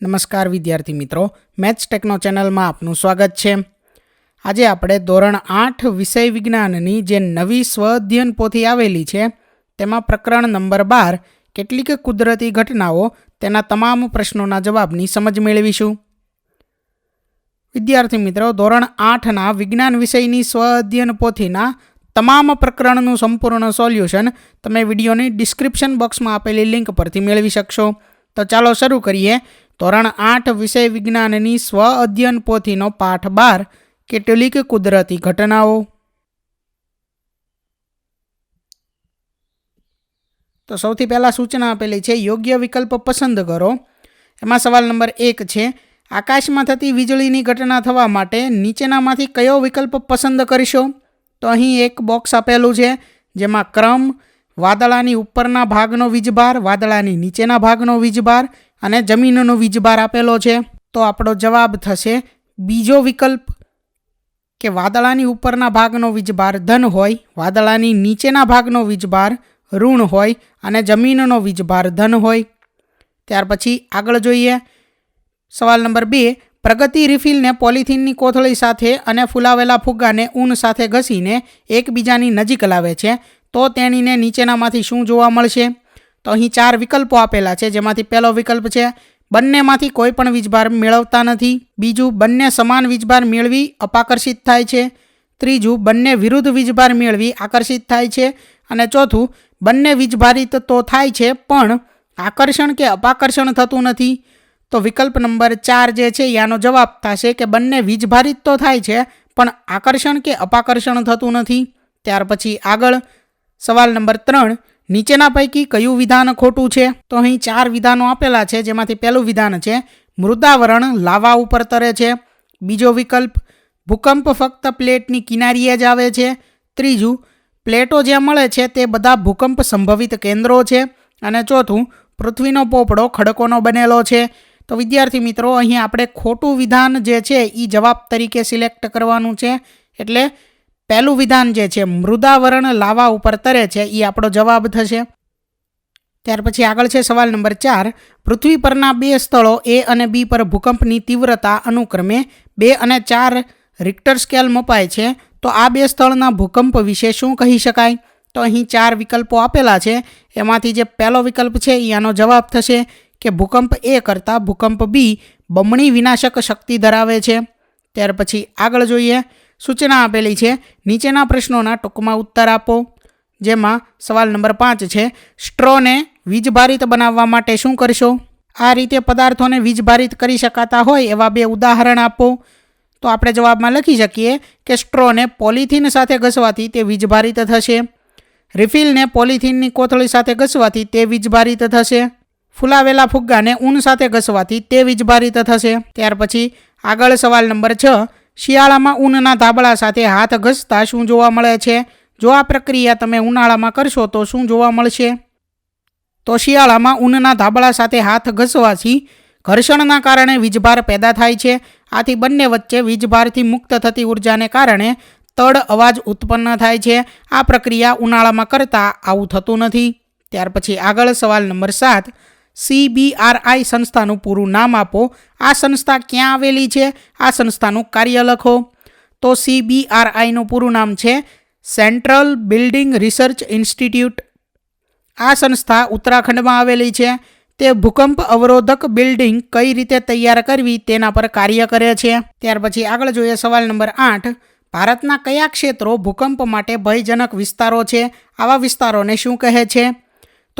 નમસ્કાર વિદ્યાર્થી મિત્રો, મેથ્સ ટેકનો ચેનલમાં આપનું સ્વાગત છે. આજે આપણે ધોરણ આઠ વિષય વિજ્ઞાનની જે નવી સ્વ અધ્યયન પોથી આવેલી છે, તેમાં પ્રકરણ નંબર બાર, કેટલીક કુદરતી ઘટનાઓ, તેના તમામ પ્રશ્નોના જવાબની સમજ મેળવીશું. વિદ્યાર્થી મિત્રો, ધોરણ આઠના વિજ્ઞાન વિષયની સ્વ અધ્યયન પોથીના તમામ પ્રકરણનું સંપૂર્ણ સોલ્યુશન તમે વિડીયોની ડિસ્ક્રિપ્શન બોક્સમાં આપેલી લિંક પરથી મેળવી શકશો. તો ચાલો શરૂ કરીએ. ધોરણ આઠ, વિષય વિજ્ઞાનની સ્વ અધ્યયન પોથીનો પાઠ બાર, કેટલીક કુદરતી ઘટનાઓ. તો સૌથી પહેલાં સૂચના આપેલી છે, યોગ્ય વિકલ્પ પસંદ કરો. એમાં સવાલ નંબર એક છે, આકાશમાં થતી વીજળીની ઘટના થવા માટે નીચેનામાંથી કયો વિકલ્પ પસંદ કરશો? તો અહીં એક બોક્સ આપેલું છે, જેમાં ક્રમ વાદળાની ઉપરના ભાગનો વીજભાર, વાદળાની નીચેના ભાગનો વીજભાર અને જમીનનો વીજભાર આપેલો છે. તો આપણો જવાબ થશે, બીજો વિકલ્પ કે વાદળાની ઉપરના ભાગનો વીજભાર ધન હોય, વાદળાની નીચેના ભાગનો વીજભાર ઋણ હોય અને જમીનનો વીજભાર ધન હોય. ત્યાર પછી આગળ જોઈએ. સવાલ નંબર બે, પ્રગતિ રિફિલને પોલિથીનની કોથળી સાથે અને ફૂલાવેલા ફુગ્ગાને ઊન સાથે ઘસીને એકબીજાની નજીક લાવે છે. તો તેણીને નીચેનામાંથી શું જોવા મળશે? તો અહીં ચાર વિકલ્પો આપેલા છે, જેમાંથી પહેલો વિકલ્પ છે, બંનેમાંથી કોઈ પણ વીજભાર મેળવતા નથી. બીજું, બંને સમાન વીજભાર મેળવી અપાકર્ષિત થાય છે. ત્રીજું, બંને વિરુદ્ધ વીજભાર મેળવી આકર્ષિત થાય છે. અને ચોથું, બંને વીજભારિત તો થાય છે, પણ આકર્ષણ કે અપાકર્ષણ થતું નથી. તો વિકલ્પ નંબર ચાર જે છે, યાનો જવાબ થશે કે બંને વીજભારિત તો થાય છે, પણ આકર્ષણ કે અપાકર્ષણ થતું નથી. ત્યાર પછી આગળ સવાલ નંબર ત્રણ, નીચેના પૈકી કયું વિધાન ખોટું છે? તો અહીં ચાર વિધાનો આપેલા છે, જેમાંથી પહેલું વિધાન છે, મૃદાવરણ લાવા ઉપર તરે છે. બીજો વિકલ્પ, ભૂકંપ ફક્ત પ્લેટની કિનારીએ જ આવે છે. ત્રીજું, પ્લેટો જ્યાં મળે છે તે બધા ભૂકંપ સંભવિત કેન્દ્રો છે. અને ચોથું, પૃથ્વીનો પોપડો ખડકોનો બનેલો છે. તો વિદ્યાર્થી મિત્રો, અહીં આપણે ખોટું વિધાન જે છે એ જવાબ તરીકે સિલેક્ટ કરવાનું છે. એટલે પહેલું વિધાન જે છે, મૃદાવરણ લાવા ઉપર તરે છે એ આપણો જવાબ થશે. ત્યાર પછી આગળ છે સવાલ નંબર ચાર. પૃથ્વી પરના બે સ્થળો, એ અને બી પર ભૂકંપની તીવ્રતા અનુક્રમે બે અને ચાર રિક્ટર સ્કેલ મપાય છે. તો આ બે સ્થળના ભૂકંપ વિશે શું કહી શકાય? તો અહીં ચાર વિકલ્પો આપેલા છે. એમાંથી જે પહેલો વિકલ્પ છે એ આનો જવાબ થશે કે ભૂકંપ એ કરતાં ભૂકંપ બી બમણી વિનાશક શક્તિ ધરાવે છે. ત્યાર પછી આગળ જોઈએ. સૂચના આપેલી છે. નીચેના પ્રશ્નોના ટૂંકમાં ઉત્તર આપો. જેમાં સવાલ નંબર પાંચ છે, સ્ટ્રોને વીજભારિત બનાવવા માટે શું કરશો? આ રીતે પદાર્થોને વીજભારિત કરી શકાતા હોય એવા બે ઉદાહરણ આપો. તો આપણે જવાબમાં લખી શકીએ કે સ્ટ્રોને પોલિથીન સાથે ઘસવાથી તે વીજભારિત થશે. રિફિલને પોલિથીનની કોથળી સાથે ઘસવાથી તે વીજભારિત થશે. ફૂલાવેલા ફુગ્ગાને ઊન સાથે ઘસવાથી તે વીજભારિત થશે. ત્યાર પછી આગળ સવાલ નંબર છ શિયાળામાં ઊનના ધાબળા સાથે હાથ ઘસતા શું જોવા મળે છે? જો આ પ્રક્રિયા તમે ઉનાળામાં કરશો તો શું જોવા મળશે? તો શિયાળામાં ઊનના ધાબળા સાથે હાથ ઘસવાથી ઘર્ષણના કારણે વીજભાર પેદા થાય છે. આથી બંને વચ્ચે વીજભારથી મુક્ત થતી ઉર્જાને કારણે તડ અવાજ ઉત્પન્ન થાય છે. આ પ્રક્રિયા ઉનાળામાં કરતાં આવું થતું નથી. ત્યાર પછી આગળ સવાલ નંબર સાત. સીબીઆરઆઈ સંસ્થાનું પૂરું નામ આપો. આ સંસ્થા ક્યાં આવેલી છે? આ સંસ્થાનું કાર્ય લખો. તો સીબીઆરઆઈનું પૂરું નામ છે સેન્ટ્રલ બિલ્ડિંગ રિસર્ચ ઇન્સ્ટિટ્યૂટ. આ સંસ્થા ઉત્તરાખંડમાં આવેલી છે. તે ભૂકંપ અવરોધક બિલ્ડિંગ કઈ રીતે તૈયાર કરવી તેના પર કાર્ય કરે છે. ત્યાર પછી આગળ જોઈએ સવાલ નંબર આઠ. ભારતના કયા ક્ષેત્રો ભૂકંપ માટે ભયજનક વિસ્તારો છે? આવા વિસ્તારોને શું કહે છે?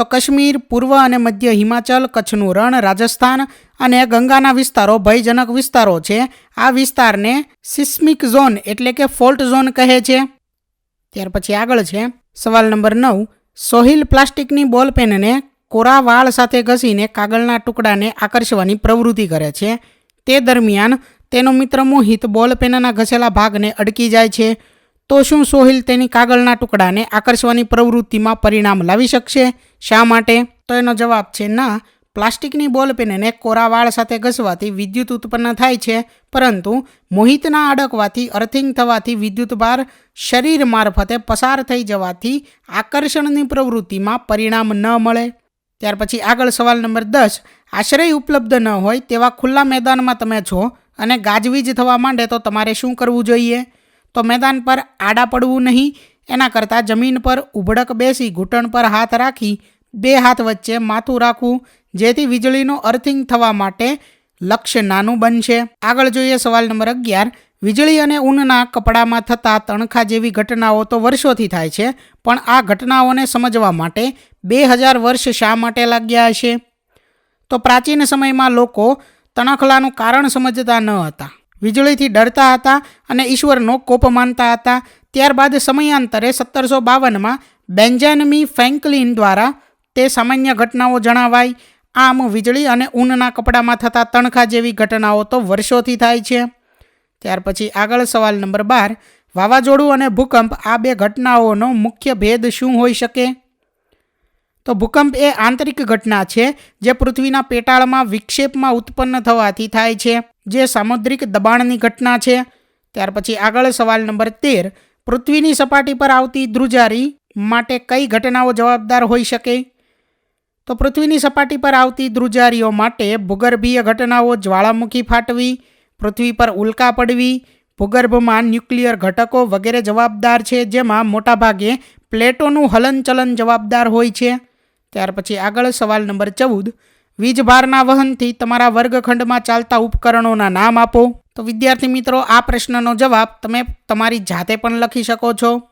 તો કાશ્મીર, પૂર્વ અને મધ્ય હિમાચલ, કચ્છનું રણ, રાજસ્થાન અને ગંગાના વિસ્તારો ભયજનક વિસ્તારો છે. આ વિસ્તારને સિસ્મિક ઝોન એટલે કે ફોલ્ટ ઝોન કહે છે. ત્યાર પછી આગળ છે. સવાલ નંબર નવ. સોહિલ પ્લાસ્ટિકની બોલ પેનને કોરા વાળ સાથે ઘસીને કાગળના ટુકડાને આકર્ષવાની પ્રવૃત્તિ કરે છે. તે દરમિયાન તેનો મિત્ર મોહિત બોલ પેનના ઘસેલા ભાગને અડકી જાય છે. તો શું સોહિલ તેની કાગળના ટુકડાને આકર્ષવાની પ્રવૃત્તિમાં પરિણામ લાવી શકશે? શા માટે? તો એનો જવાબ છે, ના, પ્લાસ્ટિકની બોલ પેનને કોરા વાળ સાથે ઘસવાથી વિદ્યુત ઉત્પન્ન થાય છે, પરંતુ મોહિતના અડકવાથી અર્થિંગ થવાથી વિદ્યુત ભાર શરીર મારફતે પસાર થઈ જવાથી આકર્ષણની પ્રવૃત્તિમાં પરિણામ ન મળે. ત્યાર પછી આગળ સવાલ નંબર દસ, આશ્રય ઉપલબ્ધ ન હોય તેવા ખુલ્લા મેદાનમાં તમે છો અને ગાજવીજ થવા માંડે તો તમારે શું કરવું જોઈએ? તો મેદાન પર આડા પડવું નહીં. એના કરતાં જમીન પર ઉભડક બેસી ઘૂંટણ પર હાથ રાખી બે હાથ વચ્ચે માથું રાખવું, જેથી વીજળીનું અર્થિંગ થવા માટે લક્ષ્ય નાનું બનશે. આગળ જોઈએ સવાલ નંબર અગિયાર. વીજળી અને ઊનના કપડામાં થતા તણખા જેવી ઘટનાઓ તો વર્ષોથી થાય છે, પણ આ ઘટનાઓને સમજવા માટે બે હજાર વર્ષ શા માટે લાગ્યા હશે? તો પ્રાચીન સમયમાં લોકો તણખલાનું કારણ સમજતા ન હતા. વીજળીથી ડરતા હતા અને ઈશ્વરનો કોપ માનતા હતા. ત્યારબાદ સમયાંતરે સત્તરસો બાવનમાં બેન્જાનમી ફ્રેન્કલિન દ્વારા તે સામાન્ય ઘટનાઓ જણાવાય આમ વીજળી અને ઊનના કપડામાં થતા તણખા જેવી ઘટનાઓ તો વર્ષોથી થાય છે. ત્યાર પછી આગળ સવાલ નંબર બાર, વાવાઝોડું અને ભૂકંપ આ બે ઘટનાઓનો મુખ્ય ભેદ શું હોઈ શકે? તો ભૂકંપ એ આંતરિક ઘટના છે જે પૃથ્વીના પેટાળમાં વિક્ષેપમાં ઉત્પન્ન થવાથી થાય છે. જે સામુદ્રિક દબાણની ઘટના છે. ત્યાર પછી આગળ સવાલ નંબર તેર. પૃથ્વીની સપાટી પર આવતી ધ્રુજારી માટે કઈ ઘટનાઓ જવાબદાર હોઈ શકે? તો પૃથ્વીની સપાટી પર આવતી ધ્રુજારીઓ માટે ભૂગર્ભીય ઘટનાઓ જ્વાળામુખી ફાટવી, પૃથ્વી પર ઉલ્કા પડવી, ભૂગર્ભમાં ન્યુક્લિયર ઘટકો વગેરે જવાબદાર છે, જેમાં મોટાભાગે પ્લેટોનું હલનચલન જવાબદાર હોય છે. ત્યાર પછી આગળ સવાલ નંબર ચૌદ. વીજભારના વહનથી તમારા વર્ગખંડમાં ચાલતા ઉપકરણોના નામ આપો. તો વિદ્યાર્થી મિત્રો, આ પ્રશ્નનો જવાબ તમે તમારી જાતે પણ લખી શકો છો.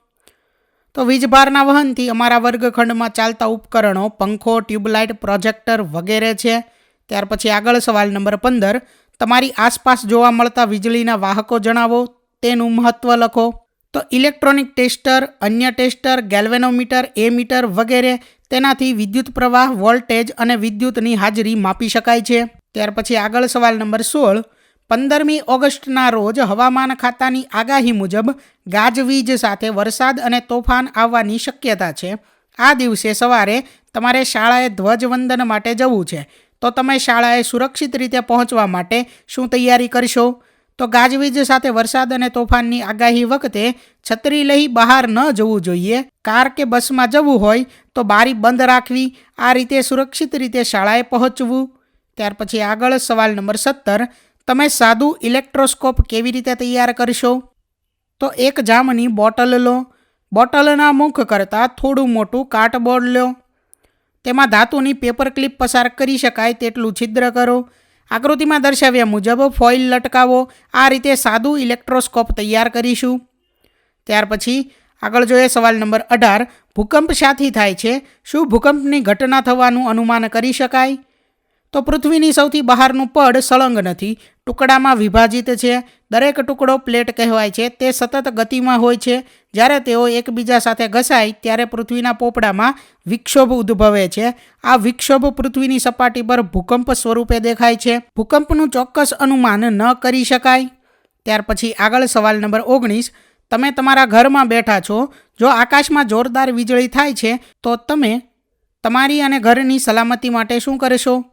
તો વીજભારના વહનથી અમારા વર્ગખંડમાં ચાલતા ઉપકરણો, પંખો, ટ્યુબલાઇટ, પ્રોજેક્ટર વગેરે છે. ત્યાર પછી આગળ સવાલ નંબર પંદર. તમારી આસપાસ જોવા મળતા વીજળીના વાહકો જણાવો. તેનું મહત્ત્વ લખો. તો ઇલેક્ટ્રોનિક ટેસ્ટર, અન્ય ટેસ્ટર, ગેલ્વેનોમીટર, એ મીટર વગેરે તેનાથી વિદ્યુત પ્રવાહ, વોલ્ટેજ અને વિદ્યુતની હાજરી માપી શકાય છે. ત્યાર પછી આગળ સવાલ નંબર સોળ. પંદરમી ઓગસ્ટના રોજ હવામાન ખાતાની આગાહી મુજબ ગાજવીજ સાથે વરસાદ અને તોફાન આવવાની શક્યતા છે. આ દિવસે સવારે તમારે શાળાએ ધ્વજવંદન માટે જવું છે. તો તમે શાળાએ સુરક્ષિત રીતે પહોંચવા માટે શું તૈયારી કરશો? તો ગાજવીજ સાથે વરસાદ અને તોફાનની આગાહી વખતે છત્રી લઈ બહાર ન જવું જોઈએ. કાર કે બસમાં જવું હોય તો બારી બંધ રાખવી, આ રીતે સુરક્ષિત રીતે શાળાએ પહોંચવું. ત્યાર પછી આગળ સવાલ નંબર સત્તર, તમે સાદું ઇલેક્ટ્રોસ્કોપ કેવી રીતે તૈયાર કરશો? તો એક જામની બોટલ લો. બોટલના મુખ કરતાં થોડું મોટું કાર્ટબોર્ડ લો. તેમાં ધાતુની પેપર ક્લિપ પસાર કરી શકાય તેટલું છિદ્ર કરો. આકૃતિમાં દર્શાવ્યા મુજબ ફોઇલ લટકાવો. આ રીતે સાદું ઇલેક્ટ્રોસ્કોપ તૈયાર કરીશું. ત્યાર પછી આગળ જોઈએ સવાલ નંબર અઢાર. ભૂકંપ શાથી થાય છે. શું ભૂકંપની ઘટના થવાનું અનુમાન કરી શકાય? તો પૃથ્વીની સૌથી બહારનું પડ સળંગ નથી. ટુકડામાં વિભાજિત છે. દરેક ટુકડો પ્લેટ કહેવાય છે. તે સતત ગતિમાં હોય છે. જ્યારે તેઓ એકબીજા સાથે ઘસાય, ત્યારે પૃથ્વીના પોપડામાં વિક્ષોભ ઉદ્ભવે છે. આ વિક્ષોભ પૃથ્વીની સપાટી પર ભૂકંપ સ્વરૂપે દેખાય છે. ભૂકંપનું ચોક્કસ અનુમાન ન કરી શકાય. ત્યાર પછી આગળ સવાલ નંબર ઓગણીસ. તમે તમારા ઘરમાં બેઠા છો. જો આકાશમાં જોરદાર વીજળી થાય છે, તો તમે તમારી અને ઘરની સલામતી માટે શું કરશો?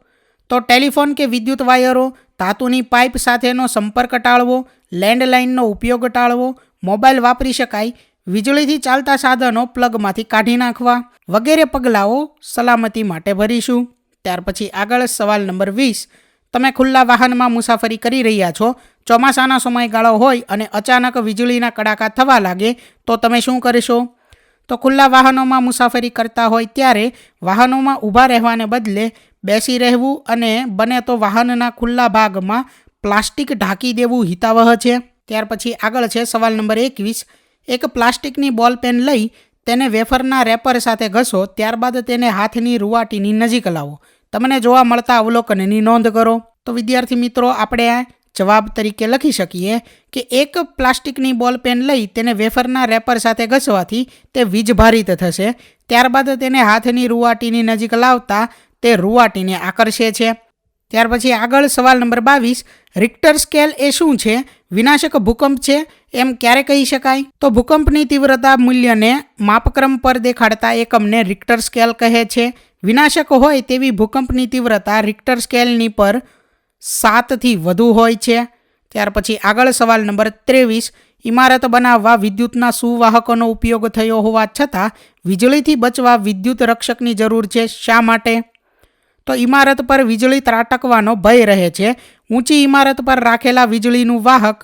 તો ટેલિફોન કે વિદ્યુત વાયરો, ધાતુની પાઇપ સાથેનો સંપર્ક ટાળવો, લેન્ડલાઇનનો ઉપયોગ ટાળવો મોબાઈલ વાપરી શકાય, વીજળીથી ચાલતા સાધનો પ્લગમાંથી કાઢી નાખવા વગેરે પગલાઓ સલામતી માટે ભરીશું. ત્યાર પછી આગળ સવાલ નંબર વીસ. તમે ખુલ્લા વાહનમાં મુસાફરી કરી રહ્યા છો, ચોમાસાના સમયગાળો હોય અને અચાનક વીજળીના કડાકા થવા લાગે, તો તમે શું કરશો? તો ખુલ્લા વાહનોમાં મુસાફરી કરતા હોય ત્યારે વાહનોમાં ઊભા રહેવાને બદલે બેસી રહેવું અને બને તો વાહનના ખુલ્લા ભાગમાં પ્લાસ્ટિક ઢાંકી દેવું હિતાવહ છે. ત્યાર પછી આગળ છે સવાલ નંબર એકવીસ. એક પ્લાસ્ટિકની બોલ પેન લઈ તેને વેફરના રેપર સાથે ઘસો, ત્યારબાદ તેને હાથની રૂવાટીની નજીક લાવો. તમને જોવા મળતા અવલોકનની નોંધ કરો. તો વિદ્યાર્થી મિત્રો, આપણે જવાબ તરીકે લખી શકીએ કે એક પ્લાસ્ટિકની બોલ પેન લઈ તેને વેફરના રેપર સાથે ઘસવાથી તે વીજભારિત થશે. ત્યારબાદ તેને હાથની રૂવાટીની નજીક લાવતા તે રૂવાટીને આકર્ષે છે. ત્યાર પછી આગળ સવાલ નંબર બાવીસ, રિક્ટર સ્કેલ એ શું છે? વિનાશક ભૂકંપ છે? એમ ક્યારે કહી શકાય? તો ભૂકંપની તીવ્રતા મૂલ્યને માપક્રમ પર દેખાડતા એકમને રિક્ટર સ્કેલ કહે છે. વિનાશક હોય તેવી ભૂકંપની તીવ્રતા રિક્ટર સ્કેલની પર સાતથી વધુ હોય છે. ત્યાર પછી આગળ સવાલ નંબર ત્રેવીસ, ઇમારત બનાવવા વિદ્યુતના સુવાહકોનો ઉપયોગ થયો હોવા છતાં વીજળીથી બચવા વિદ્યુત રક્ષકની જરૂર છે શા માટે? તો ઇમારત પર વીજળી ત્રાટકવાનો ભય રહે છે. ઊંચી ઇમારત પર રાખેલા વીજળીનું વાહક,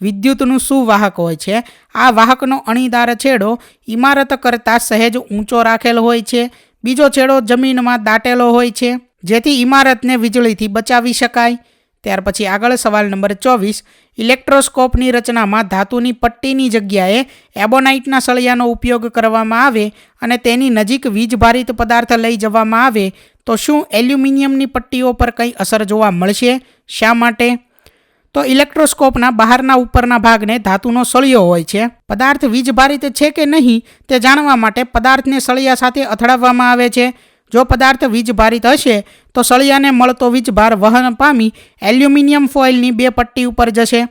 વિદ્યુતનું સુવાહક હોય છે. આ વાહકનો અણીદાર છેડો ઇમારત કરતાં સહેજ ઊંચો રાખેલ હોય છે. બીજો છેડો જમીનમાં દાટેલો હોય છે, જેથી ઇમારતને વીજળીથી બચાવી શકાય. ત્યાર પછી આગળ સવાલ નંબર ચોવીસ. ઇલેક્ટ્રોસ્કોપની રચનામાં ધાતુની પટ્ટીની જગ્યાએ એબોનાઇટના સળિયાનો ઉપયોગ કરવામાં આવે અને તેની નજીક વીજભારિત પદાર્થ લઈ જવામાં આવે તો શું એલ્યુમિનિયમની પટ્ટીઓ પર કંઈ અસર જોવા મળશે? શા માટે? તો ઇલેક્ટ્રોસ્કોપના બહારના ઉપરના ભાગને ધાતુનો સળિયો હોય છે. પદાર્થ વીજભારિત છે કે નહીં તે જાણવા માટે પદાર્થને સળિયા સાથે અથડાવવામાં આવે છે. જો પદાર્થ વીજભારિત હશે, તો સળિયાને મળતો વીજભાર વહન પામી એલ્યુમિનિયમ ફોઇલની બે પટ્ટી ઉપર જશે.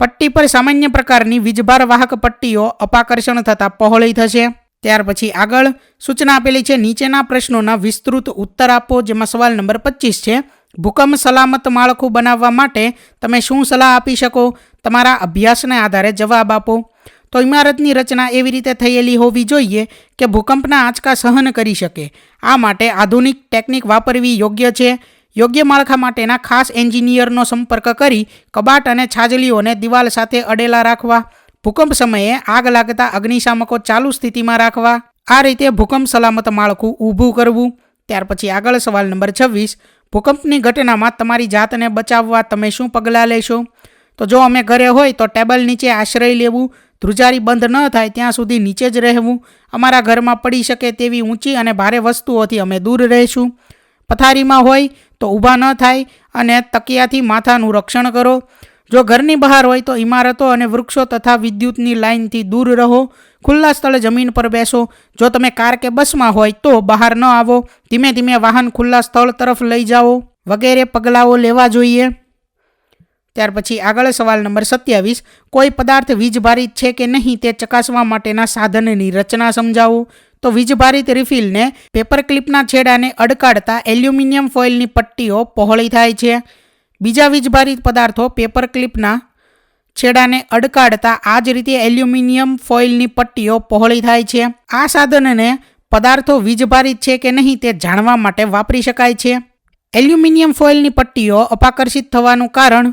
પટ્ટી પર સામાન્ય પ્રકારની વીજભાર વાહક પટ્ટીઓ અપાકર્ષણ થતાં પહોળી થશે. ત્યાર પછી આગળ સૂચના આપેલી છે, નીચેના પ્રશ્નોના વિસ્તૃત ઉત્તર આપો, જેમાં સવાલ નંબર પચીસ છે. ભૂકંપ સલામત માળખું બનાવવા માટે તમે શું સલાહ આપી શકો? તમારા અભ્યાસને આધારે જવાબ આપો. તો ઇમારતની રચના એવી રીતે થયેલી હોવી જોઈએ કે ભૂકંપના આંચકા સહન કરી શકે. આ માટે આધુનિક ટેકનિક વાપરવી યોગ્ય છે. યોગ્ય માળખા માટેના ખાસ એન્જિનિયરનો સંપર્ક કરી, કબાટ અને છાજલીઓને દિવાલ સાથે અડેલા રાખવા. ભૂકંપ સમયે આગ લાગતા અગ્નિશામકો ચાલુ સ્થિતિમાં રાખવા, આ રીતે ભૂકંપ સલામત માળખું ઊભું કરવું. ત્યાર પછી આગળ સવાલ નંબર છવ્વીસ, ભૂકંપની ઘટનામાં તમારી જાતને બચાવવા તમે શું પગલાં લેશો? તો જો અમે ઘરે હોય તો ટેબલ નીચે આશ્રય લેવું, ધ્રુજારી બંધ ન થાય ત્યાં સુધી નીચે જ રહેવું. અમારા ઘરમાં પડી શકે તેવી ઊંચી અને ભારે વસ્તુઓથી અમે દૂર રહીશું. પથારીમાં હોય તો ઊભા ન થાય અને તકિયાથી માથાનું રક્ષણ કરો. જો ઘરની બહાર હોય તો ઇમારતો અને વૃક્ષો તથા વિદ્યુતની લાઇનથી દૂર રહો, ખુલ્લા સ્થળે જમીન પર બેસો. જો તમે કાર કે બસમાં હોય તો બહાર ન આવો. ધીમે ધીમે વાહન ખુલ્લા સ્થળ તરફ લઈ જાઓ. વગેરે પગલાઓ લેવા જોઈએ. ત્યાર પછી આગળ સવાલ નંબર સત્યાવીસ. કોઈ પદાર્થ વીજભારિત છે કે નહીં તે ચકાસવા માટેના સાધનની રચના સમજાવો. તો વીજભારિત રિફિલને પેપર ક્લિપના છેડાને અડકાડતા એલ્યુમિનિયમ ફોઇલની પટ્ટીઓ પહોળી થાય છે. બીજા વીજભારિત પદાર્થો પેપર ક્લિપના છેડાને અડકાડતા આ જ રીતે એલ્યુમિનિયમ ફોઇલની પટ્ટીઓ પહોળી થાય છે. આ સાધનને પદાર્થો વીજભારિત છે કે નહીં તે જાણવા માટે વાપરી શકાય છે. એલ્યુમિનિયમ ફોઇલની પટ્ટીઓ અપાકર્ષિત થવાનું કારણ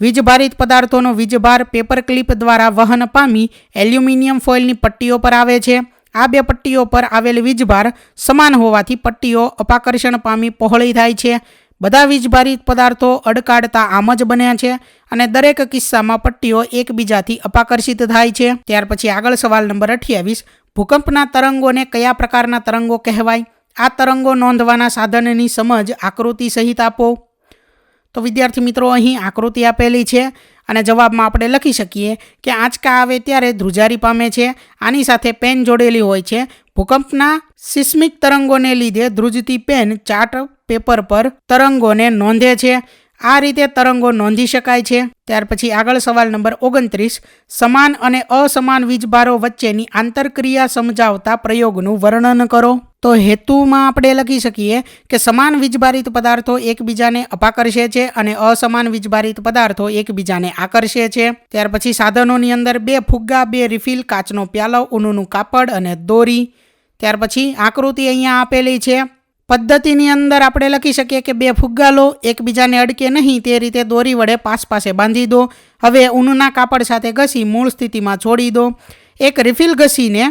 વીજભારિત પદાર્થોનો વીજભાર પેપર ક્લિપ દ્વારા વહન પામી એલ્યુમિનિયમ ફોઇલની પટ્ટીઓ પર આવે છે. આ બે પટ્ટીઓ પર આવેલ વીજભાર સમાન હોવાથી પટ્ટીઓ અપાકર્ષણ પામી પહોળી થાય છે. બધા વીજભારિત પદાર્થો અડકાડતા આમ જ બન્યા છે અને દરેક કિસ્સામાં પટ્ટીઓ એકબીજાથી અપાકર્ષિત થાય છે. ત્યાર પછી આગળ સવાલ નંબર અઠ્યાવીસ, ભૂકંપના તરંગોને કયા પ્રકારના તરંગો કહેવાય? આ તરંગો નોંધવાના સાધનની સમજ આકૃતિ સહિત આપો. તો વિદ્યાર્થી મિત્રો, અહીં આકૃતિ આપેલી છે અને જવાબમાં આપણે લખી શકીએ કે આંચકા આવે ત્યારે ધ્રુજારી પામે છે. આની સાથે પેન જોડેલી હોય છે. ભૂકંપના સિસ્મિક તરંગોને લીધે ધ્રુજતી પેન ચાર્ટ પેપર પર તરંગોને નોંધે છે. આ રીતે તરંગો નોંધી શકાય છે. ત્યાર પછી આગળ સવાલ નંબર ઓગણત્રીસ, સમાન અને અસમાન વીજભારો વચ્ચેની આંતરક્રિયા સમજાવતા પ્રયોગનું વર્ણન કરો. તો હેતુમાં આપણે લખી શકીએ કે સમાન વીજભારિત પદાર્થો એકબીજાને અપાકર્ષે છે અને અસમાન વીજભારિત પદાર્થો એકબીજાને આકર્ષે છે. ત્યાર પછી સાધનોની અંદર બે ફુગ્ગા, બે રિફિલ, કાચનો પ્યાલો, ઊનનું કાપડ અને દોરી. ત્યાર પછી આકૃતિ અહીંયા આપેલી છે. પદ્ધતિની અંદર આપણે લખી શકીએ કે બે ફુગ્ગા લો, એકબીજાને અડકે નહીં, તે રીતે દોરી વડે પાસ પાસે બાંધી દો. હવે ઊનના કાપડ સાથે ઘસી મૂળ સ્થિતિમાં છોડી દો. એક રિફિલ ઘસીને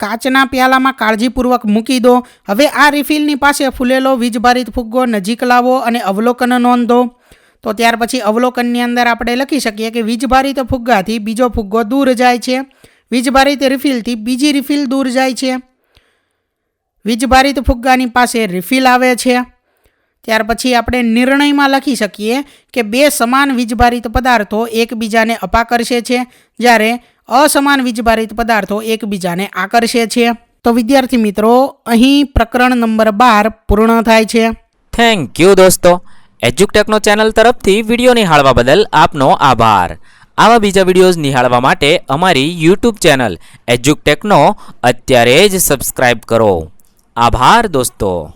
કાચના પ્યાલામાં કાળજીપૂર્વક મૂકી દો. હવે આ રિફિલની પાસે ફૂલેલો વીજભારિત ફુગ્ગો નજીક લાવો અને અવલોકન નોંધો. તો ત્યાર પછી અવલોકનની અંદર આપણે લખી શકીએ કે વીજભારિત ફુગ્ગાથી બીજો ફુગ્ગો દૂર જાય છે. વીજભારિત રિફિલથી બીજી રિફિલ દૂર જાય છે. વીજભારિત ફુગ્ગાની પાસે રિફિલ આવે છે. ત્યાર પછી આપણે નિર્ણયમાં લખી શકીએ કે બે સમાન વીજભારિત પદાર્થો એકબીજાને અપાકર્ષે છે, જ્યારે અસમાન વીજભારિત પદાર્થો એકબીજાને આકર્ષે છે. તો વિદ્યાર્થી મિત્રો, અહીં પ્રકરણ નંબર બાર પૂર્ણ થાય છે. થેન્ક યુ દોસ્તો. એજ્યુકટેકનો ચેનલ તરફથી વીડિયો નિહાળવા બદલ આપનો આભાર. આવા બીજા વિડીયોઝ નિહાળવા માટે અમારી યુટ્યુબ ચેનલ એજ્યુકટેકનો અત્યારે જ સબસ્ક્રાઇબ કરો. આભાર દોસ્તો.